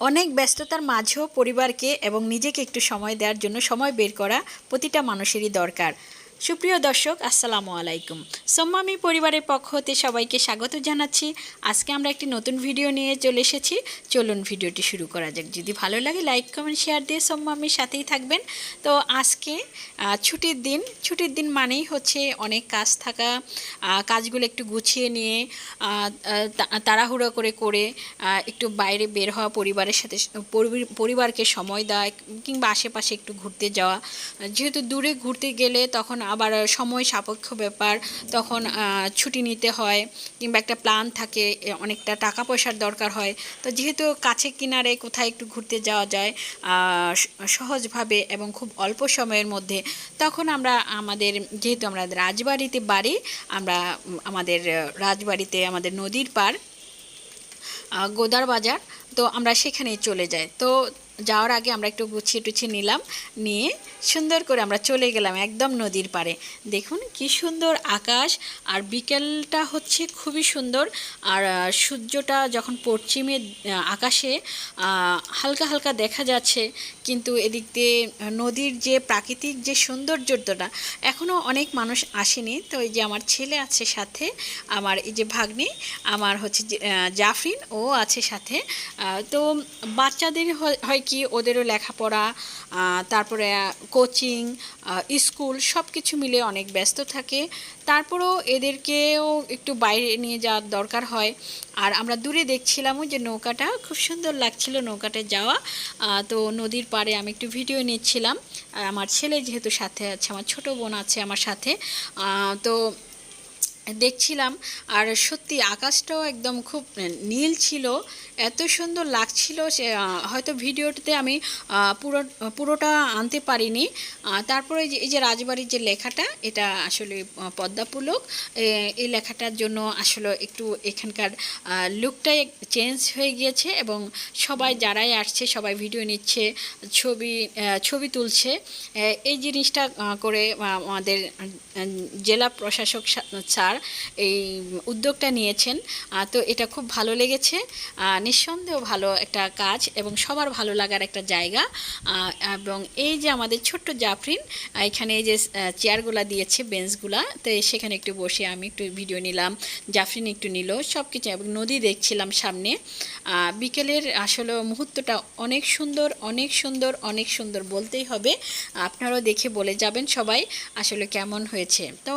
অনেক ব্যস্ততার মাঝেও পরিবারকে এবং নিজেকে একটু সময় দেওয়ার জন্য সময় বের করা প্রতিটা মানুষেরই দরকার। সুপ্রিয় দর্শক, আসসালামু আলাইকুম। সোম্মামি পরিবারের পক্ষ হতে সবাইকে স্বাগত জানাচ্ছি। আজকে আমরা একটি নতুন ভিডিও নিয়ে চলে এসেছি। চলুন ভিডিওটি শুরু করা যাক। যদি ভালো লাগে লাইক কমেন্ট শেয়ার দিয়ে সোম্মামির সাথেই থাকবেন। তো আজকে ছুটির দিন ছুটির দিন মানেই হচ্ছে অনেক কাজ থাকা কাজগুলো একটু গুছিয়ে নিয়ে তাড়াহুড়ো করে করে একটু বাইরে বের হওয়া, পরিবারের সাথে পরিবারকে সময় দেওয়া, কিংবা আশেপাশে একটু ঘুরতে যাওয়া। যেহেতু দূরে ঘুরতে গেলে তখন আবার সময় সাপেক্ষ ব্যাপার, তখন ছুটি নিতে হয় কিংবা একটা প্ল্যান থাকে অনেকটা টাকা পয়সার দরকার হয়। তো যেহেতু কাছে কিনারে কোথায় একটু ঘুরতে যাওয়া যায় সহজভাবে এবং খুব অল্প সময়ের মধ্যে, তখন আমরা আমাদের, যেহেতু আমরা রাজবাড়িতে বাড়ি, আমরা আমাদের রাজবাড়িতে আমাদের নদীর পার গোদার বাজার, তো আমরা সেখানে চলে যাই। তো যাওয়ার আগে আমরা একটু গুছিয়ে টুছিয়ে নিলাম, নিয়ে সুন্দর করে আমরা চলে গেলাম একদম নদীর পাড়ে। দেখুন কি সুন্দর আকাশ, আর বিকেলটা হচ্ছে খুবই সুন্দর, আর সূর্যটা যখন পশ্চিমে আকাশে হালকা হালকা দেখা যাচ্ছে, কিন্তু এদিক দিয়ে নদীর যে প্রাকৃতিক যে সৌন্দর্যটা এখনও অনেক মানুষ আসেনি। তো এই যে আমার ছেলে আছে সাথে, আমার এই যে ভাগ্নি, আমার হচ্ছে জাফরিন, ও আছে সাথে। তো বাচ্চাদের হয় কি ওদেরও লেখাপড়া তারপরে কোচিং স্কুল সব কিছু মিলে অনেক ব্যস্ত থাকে। তারপরেও এদেরকেও একটু বাইরে নিয়ে যাওয়ার দরকার হয়। আর আমরা দূরে দেখছিলামও যে নৌকাটা, খুব সুন্দর লাগছিল নৌকাতে যাওয়া। তো নদীর পাড়ে আমি একটু ভিডিও নিচ্ছিলাম। আমার ছেলে যেহেতু সাথে আছে, আমার ছোট বোন আছে আমার সাথে। তো দেখছিলাম আর সত্যি আকাশটাও একদম খুব নীল ছিল, এত সুন্দর লাগছিল সে হয়তো ভিডিওটিতে আমি পুরো, পুরোটা আনতে পারিনি। তারপরে এই যে রাজবাড়ির যে লেখাটা, এটা আসলে পদ্মাপুলক এই লেখাটার জন্য আসলে একটু এখানকার লুকটাই চেঞ্জ হয়ে গিয়েছে এবং সবাই যারাই আসছে, সবাই ভিডিও নিচ্ছে, ছবি ছবি তুলছে। এই জিনিসটা করে আমাদের জেলা প্রশাসক সা- স্যার এই উদ্যোগটা নিয়েছেন। তো এটা খুব ভালো লেগেছে। নিঃসন্দেহ ভালো একটা কাজ এবং সবার ভালো লাগার একটা জায়গা। এবং এই যে আমাদের ছোট্ট জাফরিন এখানে এই যে চেয়ারগুলা দিয়েছে, বেঞ্চগুলা, তো সেখানে একটু বসে আমি একটু ভিডিও নিলাম, জাফরিন একটু নিল সব কিছু এবং নদী দেখছিলাম সামনে। বিকেলের আসলে মুহূর্তটা অনেক সুন্দর অনেক সুন্দর অনেক সুন্দর বলতেই হবে। আপনারাও দেখে বলে যাবেন সবাই আসলে কেমন হয়েছে। তো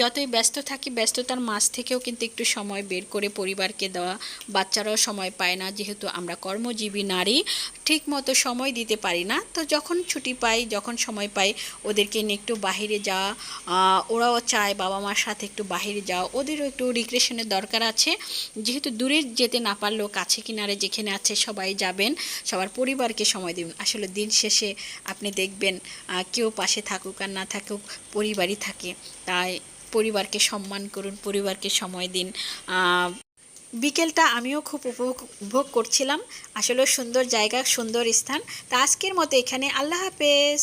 যতই ব্যস্ত থাকি ব্যস্ততার মাঝ থেকেও কিন্তু একটু সময় বের করে পরিবারকে দেওয়া। বাচ্চারাও সময় পায় না, যেহেতু আমরা কর্মজীবী নারী ঠিক মতো সময় দিতে পারি না। তো যখন ছুটি পাই, যখন সময় পাই, ওদেরকে নিয়ে একটু বাহিরে যাওয়া ওরাও চায় বাবা মার সাথে একটু বাহিরে যাওয়া। ওদেরও একটু রিক্রেশনের দরকার আছে। যেহেতু দূরে যেতে না পারলেও কাছে কিনারে যেখানে আছে সবাই যাবেন, সবার পরিবারকে সময় দেবেন। আসলে দিন শেষে আপনি দেখবেন কেউ পাশে থাকুক আর না থাকুক, পরিবারই থাকে। তাই পরিবারকে সম্মান করুন, পরিবারকে সময় দিন। বিকেলটা আমিও খুব উপভোগ করছিলাম। আসলে সুন্দর জায়গা, সুন্দর স্থান। তা আজকের মতো এখানে। আল্লাহ হাফেজ।